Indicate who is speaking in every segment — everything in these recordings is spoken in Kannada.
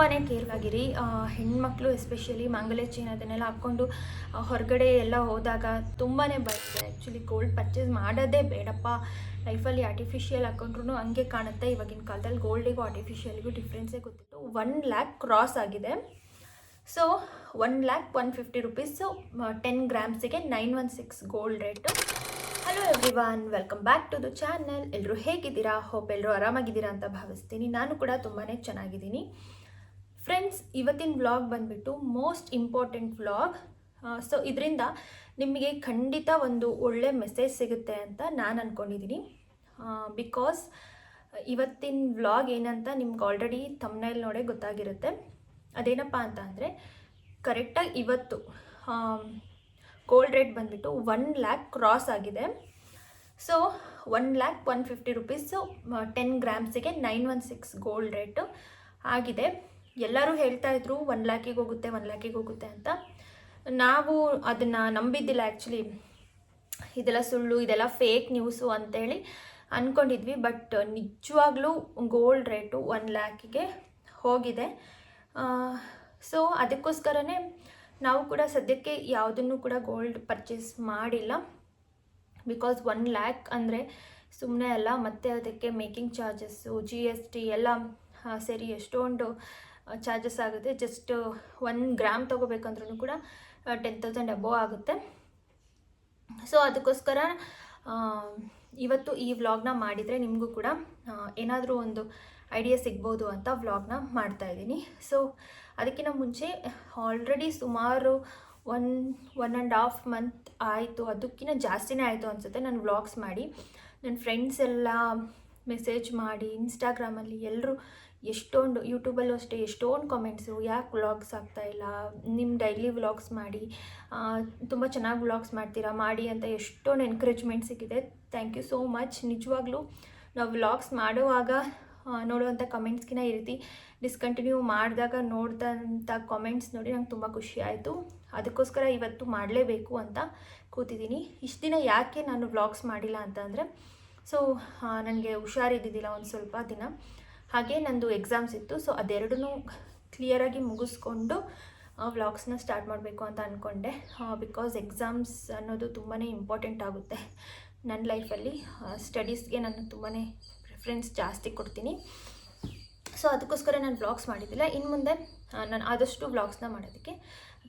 Speaker 1: ತುಂಬಾ ಆಗಿರಿ ಹೆಣ್ಮಕ್ಳು ಎಸ್ಪೆಷಲಿ ಮಾಂಗಲ್ಯ ಚೈನ್ ಅದನ್ನೆಲ್ಲ ಹಾಕ್ಕೊಂಡು ಹೊರಗಡೆ ಎಲ್ಲ ಹೋದಾಗ ತುಂಬಾ ಬರುತ್ತೆ ಆ್ಯಕ್ಚುಲಿ ಗೋಲ್ಡ್ ಪರ್ಚೇಸ್ ಮಾಡೋದೇ ಬೇಡಪ್ಪ. ಲೈಫಲ್ಲಿ ಆರ್ಟಿಫಿಷಿಯಲ್ ಹಾಕೊಂಡ್ರು ಹಂಗೆ ಕಾಣುತ್ತೆ. ಇವಾಗಿನ ಕಾಲದಲ್ಲಿ ಗೋಲ್ಡಿಗೂ ಆರ್ಟಿಫಿಷಿಯಲ್ಗೂ ಡಿಫ್ರೆನ್ಸೇ ಗೊತ್ತಿತ್ತು ಒನ್ ಲ್ಯಾಕ್ ಕ್ರಾಸ್ ಆಗಿದೆ. So one lakh one fifty rupees ten ಗ್ರಾಮ್ಸಿಗೆ nine one six gold rate hello everyone welcome back to the channel ಎಲ್ಲರೂ ಹೇಗಿದ್ದೀರಾ? ಹೋಪ್ ಎಲ್ಲರೂ ಆರಾಮಾಗಿದ್ದೀರಾ ಅಂತ ಭಾವಿಸ್ತೀನಿ. ನಾನು ಕೂಡ ತುಂಬಾ ಚೆನ್ನಾಗಿದ್ದೀನಿ. ಫ್ರೆಂಡ್ಸ್ ಇವತ್ತಿನ ವ್ಲಾಗ್ ಬಂದುಬಿಟ್ಟು ಮೋಸ್ಟ್ ಇಂಪಾರ್ಟೆಂಟ್ ವ್ಲಾಗ್ ಸೊ ಇದರಿಂದ ನಿಮಗೆ ಖಂಡಿತ ಒಂದು ಒಳ್ಳೆ ಮೆಸೇಜ್ ಸಿಗುತ್ತೆ ಅಂತ ನಾನು ಅಂದ್ಕೊಂಡಿದ್ದೀನಿ ಬಿಕಾಸ್ ಇವತ್ತಿನ ವ್ಲಾಗ್ ಏನಂತ ನಿಮ್ಗೆ ಆಲ್ರೆಡಿ ತಮ್ಮನೇಲಿ ನೋಡೇ ಗೊತ್ತಾಗಿರುತ್ತೆ. ಅದೇನಪ್ಪ ಅಂತ ಅಂದರೆ ಕರೆಕ್ಟಾಗಿ ಇವತ್ತು ಗೋಲ್ಡ್ ರೇಟ್ ಬಂದುಬಿಟ್ಟು ಒನ್ ಲ್ಯಾಕ್ ಕ್ರಾಸ್ ಆಗಿದೆ. So one lakh one fifty rupees ten ಗ್ರಾಮ್ಸಿಗೆ nine one six gold rate ಆಗಿದೆ. ಎಲ್ಲರೂ ಹೇಳ್ತಾ ಇದ್ರು ಒನ್ ಲ್ಯಾಕಿಗೆ ಹೋಗುತ್ತೆ ಒನ್ ಲ್ಯಾಕಿಗೆ ಹೋಗುತ್ತೆ ಅಂತ. ನಾವು ಅದನ್ನು ನಂಬಿದ್ದಿಲ್ಲ ಆ್ಯಕ್ಚುಲಿ ಇದೆಲ್ಲ ಸುಳ್ಳು, ಇದೆಲ್ಲ ಫೇಕ್ ನ್ಯೂಸು ಅಂತೇಳಿ ಅಂದ್ಕೊಂಡಿದ್ವಿ ಬಟ್ ನಿಜವಾಗ್ಲೂ ಗೋಲ್ಡ್ ರೇಟು ಒನ್ ಲ್ಯಾಕಿಗೆ ಹೋಗಿದೆ. ಸೊ ಅದಕ್ಕೋಸ್ಕರನೇ ನಾವು ಕೂಡ ಸದ್ಯಕ್ಕೆ ಯಾವುದನ್ನು ಕೂಡ ಗೋಲ್ಡ್ ಪರ್ಚೇಸ್ ಮಾಡಿಲ್ಲ. ಬಿಕಾಸ್ ಒನ್ ಲ್ಯಾಕ್ ಅಂದರೆ ಸುಮ್ಮನೆ ಅಲ್ಲ, ಮತ್ತು ಅದಕ್ಕೆ making charges G S T ಎಲ್ಲ ಸೇರಿ, ಎಷ್ಟೊಂದು ಚಾರ್ಜಸ್ ಆಗುತ್ತೆ. ಜಸ್ಟ್ ಒನ್ ಗ್ರಾಮ್ ತೊಗೋಬೇಕಂದ್ರೂ ಕೂಡ ಟೆನ್ ತೌಸಂಡ್ ಅಬೋವ್ ಆಗುತ್ತೆ. ಸೊ ಅದಕ್ಕೋಸ್ಕರ ಇವತ್ತು ಈ ವ್ಲಾಗ್ನ ಮಾಡಿದರೆ ನಿಮಗೂ ಕೂಡ ಏನಾದರೂ ಒಂದು ಐಡಿಯಾ ಸಿಗ್ಬೋದು ಅಂತ ವ್ಲಾಗ್ನ ಮಾಡ್ತಾ ಇದ್ದೀನಿ. ಸೊ ಅದಕ್ಕಿಂತ ಮುಂಚೆ ಆಲ್ರೆಡಿ ಸುಮಾರು one one and half month ಆಯಿತು. ಅದಕ್ಕಿಂತ ಜಾಸ್ತಿನೇ ಆಯಿತು ಅನಿಸುತ್ತೆ ನಾನು ವ್ಲಾಗ್ಸ್ ಮಾಡಿ. ನನ್ನ ಫ್ರೆಂಡ್ಸ್ ಎಲ್ಲ ಮೆಸೇಜ್ ಮಾಡಿ ಇನ್ಸ್ಟಾಗ್ರಾಮಲ್ಲಿ ಎಲ್ಲರೂ ಎಷ್ಟೊಂದು ಯೂಟ್ಯೂಬಲ್ಲೂ ಅಷ್ಟೇ ಎಷ್ಟೊಂದು ಕಾಮೆಂಟ್ಸು ಯಾಕೆ ವ್ಲಾಗ್ಸ್ ಆಗ್ತಾಯಿಲ್ಲ ನಿಮ್ಮ ಡೈಲಿ ವ್ಲಾಗ್ಸ್ ಮಾಡಿ. ತುಂಬ ಚೆನ್ನಾಗಿ ವ್ಲಾಗ್ಸ್ ಮಾಡ್ತೀರಾ? ಮಾಡಿ ಅಂತ ಎಷ್ಟೊಂದು ಎನ್ಕರೇಜ್ಮೆಂಟ್ ಸಿಕ್ಕಿದೆ. ಥ್ಯಾಂಕ್ ಯು ಸೋ ಮಚ್ ನಿಜವಾಗ್ಲೂ ನಾವು ವ್ಲಾಗ್ಸ್ ಮಾಡುವಾಗ ನೋಡುವಂಥ ಕಮೆಂಟ್ಸ್ಗಿನ ಈ ರೀತಿ ಡಿಸ್ಕಂಟಿನ್ಯೂ ಮಾಡಿದಾಗ ನೋಡ್ದಂಥ ಕಾಮೆಂಟ್ಸ್ ನೋಡಿ ನಂಗೆ ತುಂಬ ಖುಷಿ ಆಯಿತು. ಅದಕ್ಕೋಸ್ಕರ ಇವತ್ತು ಮಾಡಲೇಬೇಕು ಅಂತ ಕೂತಿದ್ದೀನಿ ಇಷ್ಟು ದಿನ ಯಾಕೆ ನಾನು ವ್ಲಾಗ್ಸ್ ಮಾಡಿಲ್ಲ ಅಂತಂದರೆ ಸೊ ನನಗೆ ಹುಷಾರಿದ್ದಿದ್ದಿಲ್ಲ ಒಂದು ಸ್ವಲ್ಪ ದಿನ. ಹಾಗೆ ನಂದು ಎಕ್ಸಾಮ್ಸ್ ಇತ್ತು ಸೊ ಅದೆರಡೂ ಕ್ಲಿಯರಾಗಿ ಮುಗಿಸ್ಕೊಂಡು ವ್ಲಾಗ್ಸ್ನ ಸ್ಟಾರ್ಟ್ ಮಾಡಬೇಕು ಅಂತ ಅಂದ್ಕೊಂಡೆ ಬಿಕಾಸ್ ಎಕ್ಸಾಮ್ಸ್ ಅನ್ನೋದು ತುಂಬಾ ಇಂಪಾರ್ಟೆಂಟ್ ಆಗುತ್ತೆ ನನ್ನ ಲೈಫಲ್ಲಿ ಸ್ಟಡೀಸ್ಗೆ ನಾನು ತುಂಬಾ ಪ್ರಿಫರೆನ್ಸ್ ಜಾಸ್ತಿ ಕೊಡ್ತೀನಿ. ಸೊ ಅದಕ್ಕೋಸ್ಕರ ನಾನು ಬ್ಲಾಗ್ಸ್ ಮಾಡಿದ್ದಿಲ್ಲ. ಇನ್ನು ಮುಂದೆ ನಾನು ಆದಷ್ಟು ಬ್ಲಾಗ್ಸ್ನ ಮಾಡೋದಕ್ಕೆ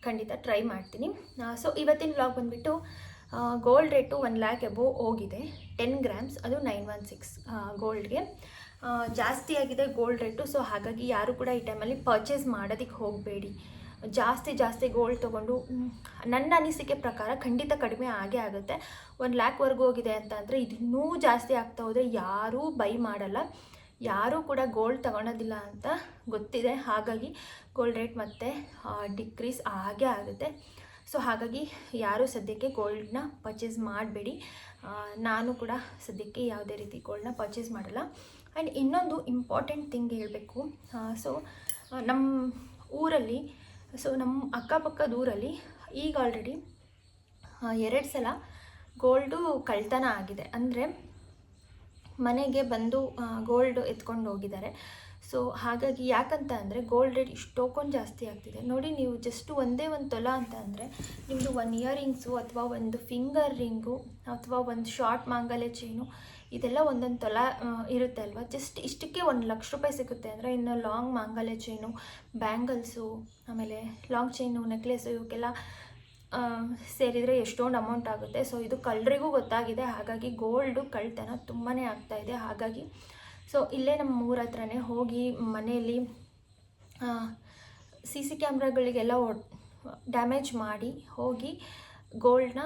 Speaker 1: ಖಂಡಿತ ಟ್ರೈ ಮಾಡ್ತೀನಿ. ಸೊ ಇವತ್ತಿನ ವ್ಲಾಗ್ ಬಂದುಬಿಟ್ಟು gold rate one lakh above ಹೋಗಿದೆ. ಟೆನ್ ಗ್ರಾಮ್ಸ್ ಅದು ನೈನ್ ಒನ್ ಸಿಕ್ಸ್ ಗೋಲ್ಡ್ಗೆ ಜಾಸ್ತಿ ಆಗಿದೆ ಗೋಲ್ಡ್ ರೇಟು ಸೊ ಹಾಗಾಗಿ ಯಾರು ಕೂಡ ಈ ಟೈಮಲ್ಲಿ ಪರ್ಚೇಸ್ ಮಾಡೋದಕ್ಕೆ ಹೋಗಬೇಡಿ. ಜಾಸ್ತಿ ಜಾಸ್ತಿ ಗೋಲ್ಡ್ ತೊಗೊಂಡು ನನ್ನ ಅನಿಸಿಕೆ ಪ್ರಕಾರ ಖಂಡಿತ ಕಡಿಮೆ ಆಗೇ ಆಗುತ್ತೆ. ಒಂದು ಲ್ಯಾಕ್ವರೆಗೂ ಹೋಗಿದೆ ಅಂತ ಅಂದರೆ ಇನ್ನೂ ಜಾಸ್ತಿ ಆಗ್ತಾ ಹೋದರೆ ಯಾರೂ ಬೈ ಮಾಡಲ್ಲ. ಯಾರೂ ಕೂಡ ಗೋಲ್ಡ್ ತಗೊಳೋದಿಲ್ಲ ಅಂತ ಗೊತ್ತಿದೆ. ಹಾಗಾಗಿ ಗೋಲ್ಡ್ ರೇಟ್ ಮತ್ತೆ ಡಿಕ್ರೀಸ್ ಆಗೇ ಆಗುತ್ತೆ. ಸೊ ಹಾಗಾಗಿ ಯಾರೂ ಸದ್ಯಕ್ಕೆ ಗೋಲ್ಡ್ನ ಪರ್ಚೇಸ್ ಮಾಡಬೇಡಿ. ನಾನು ಕೂಡ ಸದ್ಯಕ್ಕೆ ಯಾವುದೇ ರೀತಿ ಗೋಲ್ಡ್ನ ಪರ್ಚೇಸ್ ಮಾಡಲ್ಲ. ಆ್ಯಂಡ್ ಇನ್ನೊಂದು ಇಂಪಾರ್ಟೆಂಟ್ ಥಿಂಗ್ ಹೇಳಬೇಕು. ಸೊ ನಮ್ಮ ಊರಲ್ಲಿ ಸೊ ನಮ್ಮ ಅಕ್ಕಪಕ್ಕದ ಊರಲ್ಲಿ ಈಗ ಆಲ್ರೆಡಿ ಎರಡು ಸಲ ಗೋಲ್ಡು ಕಳ್ತನ ಆಗಿದೆ. ಅಂದರೆ ಮನೆಗೆ ಬಂದು ಗೋಲ್ಡ್ ಎತ್ಕೊಂಡು ಹೋಗಿದ್ದಾರೆ. ಸೊ ಹಾಗಾಗಿ ಯಾಕಂತ ಅಂದರೆ ಗೋಲ್ಡ್ ರೇಟ್ ಇಷ್ಟೊಂದು ಜಾಸ್ತಿ ಆಗ್ತಿದೆ. ನೋಡಿ ನೀವು ಜಸ್ಟ್ ಒಂದೇ ಒಂದು ತೊಲ ಅಂತ ಅಂದರೆ ನಿಮ್ಮದು ಒನ್ ಇಯರಿಂಗ್ಸು ಅಥವಾ ಒಂದು ಫಿಂಗರ್ ರಿಂಗು ಅಥವಾ ಒಂದು ಶಾರ್ಟ್ ಮಾಂಗಲ್ಯ ಚೈನು ಇದೆಲ್ಲ ಒಂದೊಂದು ತೊಲ ಇರುತ್ತೆ ಅಲ್ವಾ? ಜಸ್ಟ್ ಇಷ್ಟಕ್ಕೆ ಒಂದು ಲಕ್ಷ ರೂಪಾಯಿ ಸಿಗುತ್ತೆ ಅಂದರೆ ಇನ್ನು ಲಾಂಗ್ ಮಾಂಗಲ್ಯ ಚೈನು ಬ್ಯಾಂಗಲ್ಸು ಆಮೇಲೆ ಲಾಂಗ್ ಚೈನು ನೆಕ್ಲೆಸು ಇವಕ್ಕೆಲ್ಲ ಸೇರಿದರೆ ಎಷ್ಟೊಂದು ಅಮೌಂಟ್ ಆಗುತ್ತೆ. ಸೊ ಇದು ಕಳ್ಳರಿಗೂ ಗೊತ್ತಾಗಿದೆ. ಹಾಗಾಗಿ ಗೋಲ್ಡು ಕಳ್ತನ ತುಂಬಾ ಆಗ್ತಾ ಇದೆ. ಹಾಗಾಗಿ ಸೊ ಇಲ್ಲೇ ನಮ್ಮ ಊರ ಹತ್ರನೇ ಹೋಗಿ ಮನೆಯಲ್ಲಿ ಸಿ ಸಿ ಕ್ಯಾಮ್ರಾಗಳಿಗೆಲ್ಲ ಡ್ಯಾಮೇಜ್ ಮಾಡಿ ಹೋಗಿ ಗೋಲ್ಡ್ನ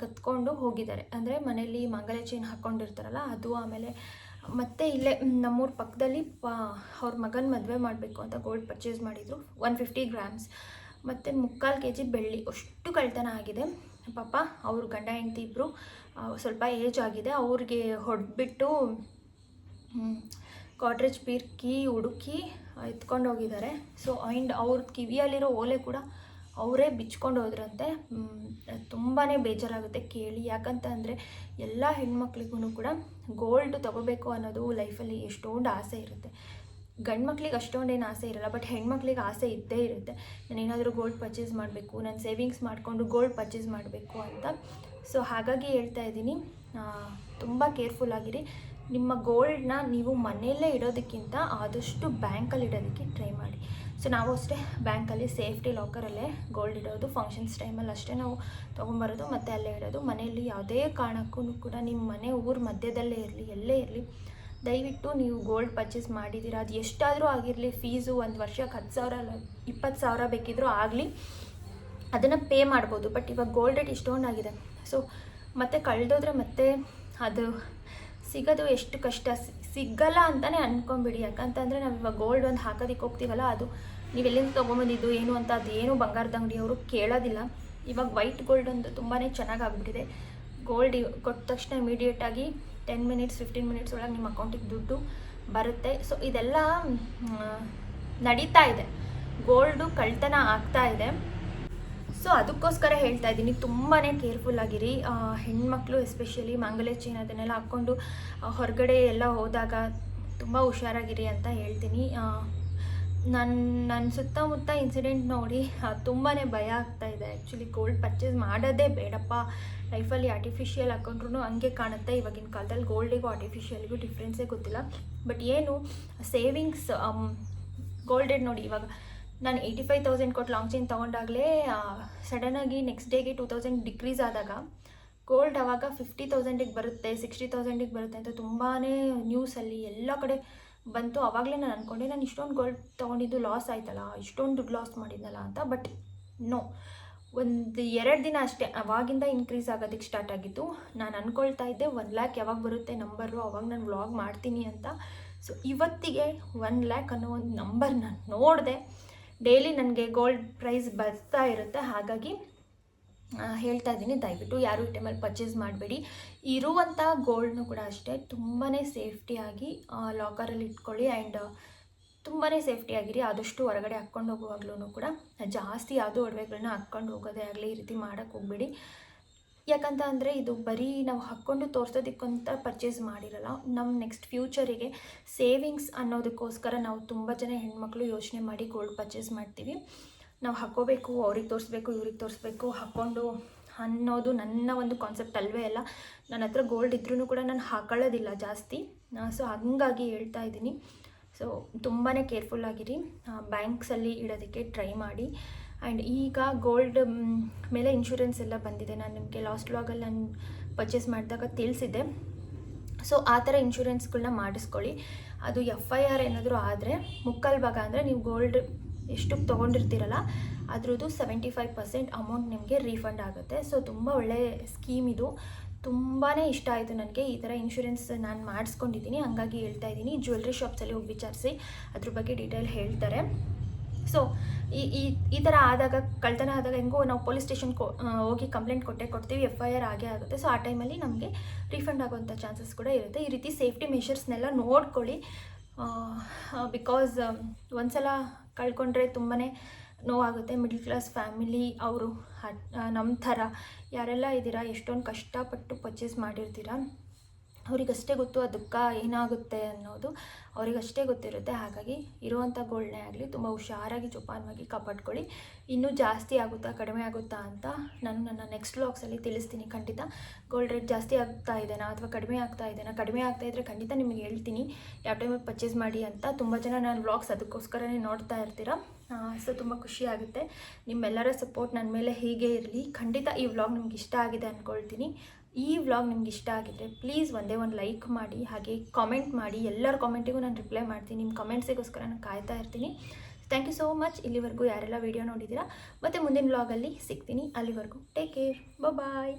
Speaker 1: ಕತ್ಕೊಂಡು ಹೋಗಿದ್ದಾರೆ. ಅಂದರೆ ಮನೆಯಲ್ಲಿ ಮಂಗಲ ಚೈನ್ ಹಾಕ್ಕೊಂಡಿರ್ತಾರಲ್ಲ ಅದು ಆಮೇಲೆ ಮತ್ತೆ ಇಲ್ಲೇ ನಮ್ಮೂರ ಪಕ್ಕದಲ್ಲಿ ಪ ಅವ್ರ ಮಗನ ಮದುವೆ ಮಾಡಬೇಕು ಅಂತ ಗೋಲ್ಡ್ ಪರ್ಚೇಸ್ ಮಾಡಿದರು. ಒನ್ ಫಿಫ್ಟಿ ಗ್ರಾಮ್ಸ್ ಮತ್ತು ಮುಕ್ಕಾಲು ಕೆ ಜಿ ಬೆಳ್ಳಿ. ಅಷ್ಟು ಕಳ್ತನ ಆಗಿದೆ. ಪಾಪ, ಅವ್ರ ಗಂಡ, ಹೆಂಡತಿ ಇಬ್ಬರು ಸ್ವಲ್ಪ ಏಜ್ ಆಗಿದೆ. ಅವ್ರಿಗೆ ಹೊಡೆದ್ಬಿಟ್ಟು ಕಾಟ್ರೇಜ್ ಪೀರ್ಕಿ ಹುಡುಕಿ ಎತ್ಕೊಂಡು ಹೋಗಿದ್ದಾರೆ ಸೊ ಆ್ಯಂಡ್ ಅವ್ರ ಕಿವಿಯಲ್ಲಿರೋ ಓಲೆ ಕೂಡ ಅವರೇ ಬಿಚ್ಕೊಂಡು ಹೋದ್ರಂತೆ. ತುಂಬಾ ಬೇಜಾರಾಗುತ್ತೆ ಕೇಳಿ. ಯಾಕಂತ ಅಂದರೆ ಎಲ್ಲ ಹೆಣ್ಮಕ್ಳಿಗೂ ಕೂಡ ಗೋಲ್ಡ್ ತಗೋಬೇಕು ಅನ್ನೋದು ಲೈಫಲ್ಲಿ ಎಷ್ಟೊಂದು ಆಸೆ ಇರುತ್ತೆ. ಗಂಡು ಮಕ್ಳಿಗೆ ಅಷ್ಟೊಂದೇನು ಆಸೆ ಇರಲ್ಲ ಬಟ್ ಹೆಣ್ಮಕ್ಳಿಗೆ ಆಸೆ ಇದ್ದೇ ಇರುತ್ತೆ. ನಾನು ಏನಾದರೂ ಗೋಲ್ಡ್ ಪರ್ಚೇಸ್ ಮಾಡಬೇಕು, ನಾನು ಸೇವಿಂಗ್ಸ್ ಮಾಡಿಕೊಂಡು ಗೋಲ್ಡ್ ಪರ್ಚೇಸ್ ಮಾಡಬೇಕು ಅಂತ. ಸೊ ಹಾಗಾಗಿ ಹೇಳ್ತಾ ಇದ್ದೀನಿ. ತುಂಬ ಕೇರ್ಫುಲ್ ಆಗಿರಿ. ನಿಮ್ಮ ಗೋಲ್ಡ್ನ ನೀವು ಮನೆಯಲ್ಲೇ ಇಡೋದಕ್ಕಿಂತ ಆದಷ್ಟು ಬ್ಯಾಂಕಲ್ಲಿ ಇಡೋದಕ್ಕೆ ಟ್ರೈ ಮಾಡಿ. ಸೊ ನಾವು ಅಷ್ಟೇ ಬ್ಯಾಂಕಲ್ಲಿ ಸೇಫ್ಟಿ ಲಾಕರಲ್ಲೇ ಗೋಲ್ಡ್ ಇಡೋದು ಫಂಕ್ಷನ್ಸ್ ಟೈಮಲ್ಲಿ ಅಷ್ಟೇ ನಾವು ತೊಗೊಂಬರೋದು, ಮತ್ತು ಅಲ್ಲೇ ಇಡೋದು. ಮನೆಯಲ್ಲಿ ಯಾವುದೇ ಕಾರಣಕ್ಕೂ ಕೂಡ ನಿಮ್ಮ ಮನೆ ಊರ ಮಧ್ಯದಲ್ಲೇ ಇರಲಿ, ಎಲ್ಲೇ ಇರಲಿ, ದಯವಿಟ್ಟು ನೀವು ಗೋಲ್ಡ್ ಪರ್ಚೇಸ್ ಮಾಡಿದ್ದೀರಾ, ಅದು ಎಷ್ಟಾದರೂ ಆಗಿರಲಿ ಫೀಸು ಒಂದು ವರ್ಷಕ್ಕೆ ಹತ್ತು ಸಾವಿರ ಅಲ್ಲ ಇಪ್ಪತ್ತು ಸಾವಿರ ಬೇಕಿದ್ದರೂ ಆಗಲಿ, ಅದನ್ನು ಪೇ ಮಾಡ್ಬೋದು. ಬಟ್ ಇವಾಗ ಗೋಲ್ಡ್ ರೇಟ್ ಇಷ್ಟೊಂದಾಗಿದೆ. ಸೊ ಮತ್ತೆ ಕಳೆದೋದ್ರೆ ಮತ್ತೆ ಅದು ಸಿಗೋದು ಎಷ್ಟು ಕಷ್ಟ? ಸಿಗಲ್ಲ ಅಂತಲೇ ಅಂದ್ಕೊಂಬಿಡಿ ಯಾಕಂತಂದರೆ ನಾವು ಇವಾಗ ಗೋಲ್ಡ್ ಒಂದು ಹಾಕೋದಕ್ಕೆ ಹೋಗ್ತೀವಲ್ಲ, ಅದು ನೀವು ಎಲ್ಲಿಂದ ತೊಗೊಂಬಂದಿದ್ದು, ಏನು ಅಂತ ಅದು ಏನು ಬಂಗಾರದ ಅಂಗಡಿಯವರು ಕೇಳೋದಿಲ್ಲ. ಇವಾಗ ವೈಟ್ ಗೋಲ್ಡ್ ಒಂದು ತುಂಬಾ ಚೆನ್ನಾಗಿ ಆಗಿಬಿಟ್ಟಿದೆ ಗೋಲ್ಡ್ ಕೊಟ್ಟ ತಕ್ಷಣ ಇಮಿಡಿಯೇಟಾಗಿ ಟೆನ್ ಮಿನಿಟ್ಸ್ ಫಿಫ್ಟೀನ್ ಮಿನಿಟ್ಸ್ ಒಳಗೆ ನಿಮ್ಮ ಅಕೌಂಟಿಗೆ ದುಡ್ಡು ಬರುತ್ತೆ. ಸೊ ಇದೆಲ್ಲ ನಡೀತಾ ಇದೆ. ಗೋಲ್ಡು ಕಳ್ತನ ಆಗ್ತಾ ಇದೆ. ಸೊ ಅದಕ್ಕೋಸ್ಕರ ಹೇಳ್ತಾ ಇದ್ದೀನಿ ತುಂಬಾ ಕೇರ್ಫುಲ್ ಆಗಿರಿ. ಹೆಣ್ಮಕ್ಳು ಎಸ್ಪೆಷಲಿ ಮಂಗಲ ಚೈನ್ ಅದನ್ನೆಲ್ಲ ಹಾಕ್ಕೊಂಡು ಹೊರಗಡೆ ಎಲ್ಲ ಹೋದಾಗ ತುಂಬ ಹುಷಾರಾಗಿರಿ ಅಂತ ಹೇಳ್ತೀನಿ. ನನ್ನ ನನ್ನ ಸುತ್ತಮುತ್ತ ಇನ್ಸಿಡೆಂಟ್ ನೋಡಿ ತುಂಬಾ ಭಯ ಆಗ್ತಾ ಇದೆ. ಆ್ಯಕ್ಚುಲಿ ಗೋಲ್ಡ್ ಪರ್ಚೇಸ್ ಮಾಡೋದೇ ಬೇಡಪ್ಪ. ಲೈಫಲ್ಲಿ ಆರ್ಟಿಫಿಷಿಯಲ್ ಹಾಕೊಂಡ್ರು ಹಂಗೆ ಕಾಣುತ್ತೆ. ಇವಾಗಿನ ಕಾಲದಲ್ಲಿ ಗೋಲ್ಡಿಗೂ ಆರ್ಟಿಫಿಷಿಯಲ್ಗೂ ಡಿಫ್ರೆನ್ಸೇ ಗೊತ್ತಿಲ್ಲ. ಬಟ್ ಏನು ಸೇವಿಂಗ್ಸ್ ಗೋಲ್ಡೆಡ್ ನೋಡಿ ಇವಾಗ ನಾನು ಏಯ್ಟಿ ಫೈವ್ ತೌಸಂಡ್ ಕೊಟ್ಟು ಲಾಂಗ್ ಚೈನ್ ತೊಗೊಂಡಾಗಲೇ ಸಡನ್ನಾಗಿ ನೆಕ್ಸ್ಟ್ ಡೇಗೆ ಟೂ ತೌಸಂಡ್ ಡಿಕ್ರೀಸ್ ಆದಾಗ ಗೋಲ್ಡ್ ಆವಾಗ ಫಿಫ್ಟಿ ತೌಸಂಡಿಗೆ ಬರುತ್ತೆ ಸಿಕ್ಸ್ಟಿ ತೌಸಂಡಿಗೆ ಬರುತ್ತೆ ಅಂತ ತುಂಬಾ ನ್ಯೂಸಲ್ಲಿ ಎಲ್ಲ ಕಡೆ ಬಂತು. ಆವಾಗಲೇ ನಾನು ಅಂದ್ಕೊಂಡೆ ನಾನು ಇಷ್ಟೊಂದು ಗೋಲ್ಡ್ ತೊಗೊಂಡಿದ್ದು ಲಾಸ್ ಆಯ್ತಲ್ಲ, ಇಷ್ಟೊಂದು ದುಡ್ಡು ಲಾಸ್ ಮಾಡಿದ್ನಲ್ಲ ಅಂತ. ಬಟ್ ನೋ ಒಂದು ಎರಡು ದಿನ ಅಷ್ಟೇ, ಅವಾಗಿಂದ ಇನ್ಕ್ರೀಸ್ ಆಗೋದಕ್ಕೆ ಸ್ಟಾರ್ಟ್ ಆಗಿತ್ತು ನಾನು ಅಂದ್ಕೊಳ್ತಾ ಇದ್ದೆ ಒನ್ ಲ್ಯಾಕ್ ಯಾವಾಗ ಬರುತ್ತೆ ನಂಬರು ಅವಾಗ ನಾನು ವ್ಲಾಗ್ ಮಾಡ್ತೀನಿ ಅಂತ. ಸೊ ಇವತ್ತಿಗೆ ಒನ್ ಲ್ಯಾಕ್ ಅನ್ನೋ ಒಂದು ನಂಬರ್ ನಾನು ನೋಡಿದೆ. ಡೈಲಿ ನನಗೆ ಗೋಲ್ಡ್ ಪ್ರೈಸ್ ಬರ್ತಾ ಇರುತ್ತೆ. ಹಾಗಾಗಿ ಹೇಳ್ತಾ ಇದ್ದೀನಿ. ದಯವಿಟ್ಟು ಯಾರು ಈ ಟೈಮಲ್ಲಿ ಪರ್ಚೇಸ್ ಮಾಡಬೇಡಿ. ಇರುವಂಥ ಗೋಲ್ಡ್ನು ಕೂಡ ಅಷ್ಟೇ. ತುಂಬಾ ಸೇಫ್ಟಿಯಾಗಿ ಲಾಕರಲ್ಲಿ ಇಟ್ಕೊಳ್ಳಿ. ಆ್ಯಂಡ್ ತುಂಬಾ ಸೇಫ್ಟಿಯಾಗಿರಿ ಆದಷ್ಟು ಹೊರಗಡೆ ಹಾಕ್ಕೊಂಡು ಹೋಗುವಾಗ್ಲೂ ಕೂಡ. ಜಾಸ್ತಿ ಯಾವುದೋ ಒಡವೆಗಳನ್ನ ಹಾಕ್ಕೊಂಡು ಹೋಗೋದೇ ಆಗಲಿ, ಈ ರೀತಿ ಮಾಡೋಕ್ಕೆ ಹೋಗಬೇಡಿ. ಯಾಕಂತ ಅಂದರೆ ಇದು ಬರೀ ನಾವು ಹಾಕ್ಕೊಂಡು ತೋರ್ಸೋದಕ್ಕಂತ ಪರ್ಚೇಸ್ ಮಾಡಿರಲ್ಲ. ನಮ್ಮ ನೆಕ್ಸ್ಟ್ ಫ್ಯೂಚರಿಗೆ ಸೇವಿಂಗ್ಸ್ ಅನ್ನೋದಕ್ಕೋಸ್ಕರ ನಾವು ತುಂಬ ಜನ ಹೆಣ್ಮಕ್ಳು ಯೋಚನೆ ಮಾಡಿ ಗೋಲ್ಡ್ ಪರ್ಚೇಸ್ ಮಾಡ್ತೀವಿ. ನಾವು ಹಾಕ್ಕೋಬೇಕು, ಅವ್ರಿಗೆ ತೋರಿಸ್ಬೇಕು, ಇವ್ರಿಗೆ ತೋರಿಸ್ಬೇಕು ಹಾಕ್ಕೊಂಡು ಅನ್ನೋದು ನನ್ನ ಒಂದು ಕಾನ್ಸೆಪ್ಟ್ ಅಲ್ವೇ ಅಲ್ಲ. ನನ್ನ ಹತ್ರ ಗೋಲ್ಡ್ ಇದ್ರೂ ಕೂಡ ನಾನು ಹಾಕೊಳ್ಳೋದಿಲ್ಲ ಜಾಸ್ತಿ. ಸೊ ಹಂಗಾಗಿ ಹೇಳ್ತಾ ಇದ್ದೀನಿ. ಸೊ ತುಂಬಾ ಕೇರ್ಫುಲ್ ಆಗಿರಿ. ಬ್ಯಾಂಕ್ಸಲ್ಲಿ ಇಡೋದಕ್ಕೆ ಟ್ರೈ ಮಾಡಿ. ಆ್ಯಂಡ್ ಈಗ ಗೋಲ್ಡ್ ಮೇಲೆ ಇನ್ಶೂರೆನ್ಸ್ ಎಲ್ಲ ಬಂದಿದೆ. ನಾನು ನಿಮಗೆ ಲಾಸ್ಟ್ ವ್ಲಾಗಲ್ಲಿ ನಾನು ಪರ್ಚೇಸ್ ಮಾಡಿದಾಗ ತಿಳಿಸಿದ್ದೆ. ಸೊ ಆ ಥರ ಇನ್ಶೂರೆನ್ಸ್ಗಳನ್ನ ಮಾಡಿಸ್ಕೊಳ್ಳಿ. ಅದು ಎಫ್ ಐ ಆರ್ ಏನಾದರೂ ಆದರೆ, ಮುಕ್ಕಾಲು ಭಾಗ ಅಂದರೆ ನೀವು ಗೋಲ್ಡ್ ಎಷ್ಟು ತೊಗೊಂಡಿರ್ತೀರಲ್ಲ, ಅದ್ರದ್ದು ಸೆವೆಂಟಿ ಫೈವ್ ಪರ್ಸೆಂಟ್ ಅಮೌಂಟ್ ನಿಮಗೆ ರೀಫಂಡ್ ಆಗುತ್ತೆ. ಸೊ ತುಂಬ ಒಳ್ಳೆ ಸ್ಕೀಮ್ ಇದು. ತುಂಬಾ ಇಷ್ಟ ಆಯಿತು ನನಗೆ ಈ ಥರ ಇನ್ಶೂರೆನ್ಸ್ ನಾನು ಮಾಡಿಸ್ಕೊಂಡಿದ್ದೀನಿ. ಹಂಗಾಗಿ ಹೇಳ್ತಾ ಇದ್ದೀನಿ. ಜ್ಯುವೆಲ್ರಿ ಶಾಪ್ಸಲ್ಲಿ ಹೋಗಿ ವಿಚಾರಿಸಿ. ಅದ್ರ ಬಗ್ಗೆ ಡೀಟೇಲ್ ಹೇಳ್ತಾರೆ. ಸೊ ಈ ಈ ಈ ಥರ ಆದಾಗ ಕಳ್ತನ ಆದಾಗ ಹೆಂಗೋ ನಾವು ಪೊಲೀಸ್ ಸ್ಟೇಷನ್ ಕೊ ಹೋಗಿ ಕಂಪ್ಲೇಂಟ್ ಕೊಟ್ಟೆ, ಕೊಡ್ತೀವಿ ಎಫ್ ಐ ಆರ್ ಆಗೇ ಆಗುತ್ತೆ. ಸೊ ಆ ಟೈಮಲ್ಲಿ ನಮಗೆ ರೀಫಂಡ್ ಆಗುವಂಥ ಚಾನ್ಸಸ್ ಕೂಡ ಇರುತ್ತೆ. ಈ ರೀತಿ ಸೇಫ್ಟಿ ಮೆಷರ್ಸ್ನೆಲ್ಲ ನೋಡ್ಕೊಳ್ಳಿ. ಬಿಕಾಸ್ ಒಂದ್ಸಲ ಕಳ್ಕೊಂಡ್ರೆ ತುಂಬಾ ನೋವಾಗುತ್ತೆ. ಮಿಡ್ಲ್ ಕ್ಲಾಸ್ ಫ್ಯಾಮಿಲಿ ಅವರು ನಮ್ಮ ಥರ ಯಾರೆಲ್ಲ ಇದ್ದೀರಾ, ಎಷ್ಟೊಂದು ಕಷ್ಟಪಟ್ಟು ಪರ್ಚೇಸ್ ಮಾಡಿರ್ತೀರಾ ಅವರಿಗಷ್ಟೇ ಗೊತ್ತು ಆ ದುಃಖ ಏನಾಗುತ್ತೆ ಅನ್ನೋದು ಅವರಿಗಷ್ಟೇ ಗೊತ್ತಿರುತ್ತೆ. ಹಾಗಾಗಿ ಇರುವಂಥ ಗೋಲ್ಡ್ನೇ ಆಗಲಿ ತುಂಬ ಹುಷಾರಾಗಿ ಜೋಪಾನವಾಗಿ ಕಾಪಾಡ್ಕೊಳ್ಳಿ. ಇನ್ನೂ ಜಾಸ್ತಿ ಆಗುತ್ತಾ, ಕಡಿಮೆ ಆಗುತ್ತಾ ಅಂತ ನಾನು ನನ್ನ ನೆಕ್ಸ್ಟ್ ವ್ಲಾಗ್ಸಲ್ಲಿ ತಿಳಿಸ್ತೀನಿ ಖಂಡಿತ. ಗೋಲ್ಡ್ ರೇಟ್ ಜಾಸ್ತಿ ಆಗ್ತಾ ಇದೆನಾ ಅಥವಾ ಕಡಿಮೆ ಆಗ್ತಾ ಇದೆನಾ? ಕಡಿಮೆ ಆಗ್ತಾ ಇದ್ದರೆ ಖಂಡಿತ ನಿಮಗೆ ಹೇಳ್ತೀನಿ. ಯಾವ ಟೈಮಲ್ಲಿ ಪರ್ಚೇಸ್ ಮಾಡಿ ಅಂತ ತುಂಬ ಜನ ನಾನು ವ್ಲಾಗ್ಸ್ ಅದಕ್ಕೋಸ್ಕರನೇ ನೋಡ್ತಾ ಇರ್ತೀರಾ. ಸೊ ತುಂಬ ಖುಷಿ ಆಗುತ್ತೆ. ನಿಮ್ಮೆಲ್ಲರ ಸಪೋರ್ಟ್ ನನ್ನ ಮೇಲೆ ಹೀಗೆ ಇರಲಿ. ಖಂಡಿತ ಈ ವ್ಲಾಗ್ ನಿಮ್ಗೆ ಇಷ್ಟ ಆಗಿದೆ ಅಂದ್ಕೊಳ್ತೀನಿ ಈ ವ್ಲಾಗ್ ನಿಮ್ಗೆ ಇಷ್ಟ ಆಗಿದ್ರೆ ಪ್ಲೀಸ್ ಒಂದೇ ಒಂದು ಲೈಕ್ ಮಾಡಿ, ಹಾಗೆ ಕಾಮೆಂಟ್ ಮಾಡಿ. ಎಲ್ಲರ ಕಾಮೆಂಟಿಗೂ ನಾನು ರಿಪ್ಲೈ ಮಾಡ್ತೀನಿ. ನಿಮ್ಮ ಕಮೆಂಟ್ಸಿಗೋಸ್ಕರ ನಾನು ಕಾಯ್ತಾ ಇರ್ತೀನಿ. ಥ್ಯಾಂಕ್ ಯು ಸೋ ಮಚ್ ಇಲ್ಲಿವರೆಗೂ ಯಾರೆಲ್ಲ ವೀಡಿಯೋ ನೋಡಿದ್ದೀರಾ, ಮತ್ತು ಮುಂದಿನ ವ್ಲಾಗಲ್ಲಿ ಸಿಗ್ತೀನಿ. ಅಲ್ಲಿವರೆಗೂ ಟೇಕ್ ಕೇರ್ ಬಾಯ್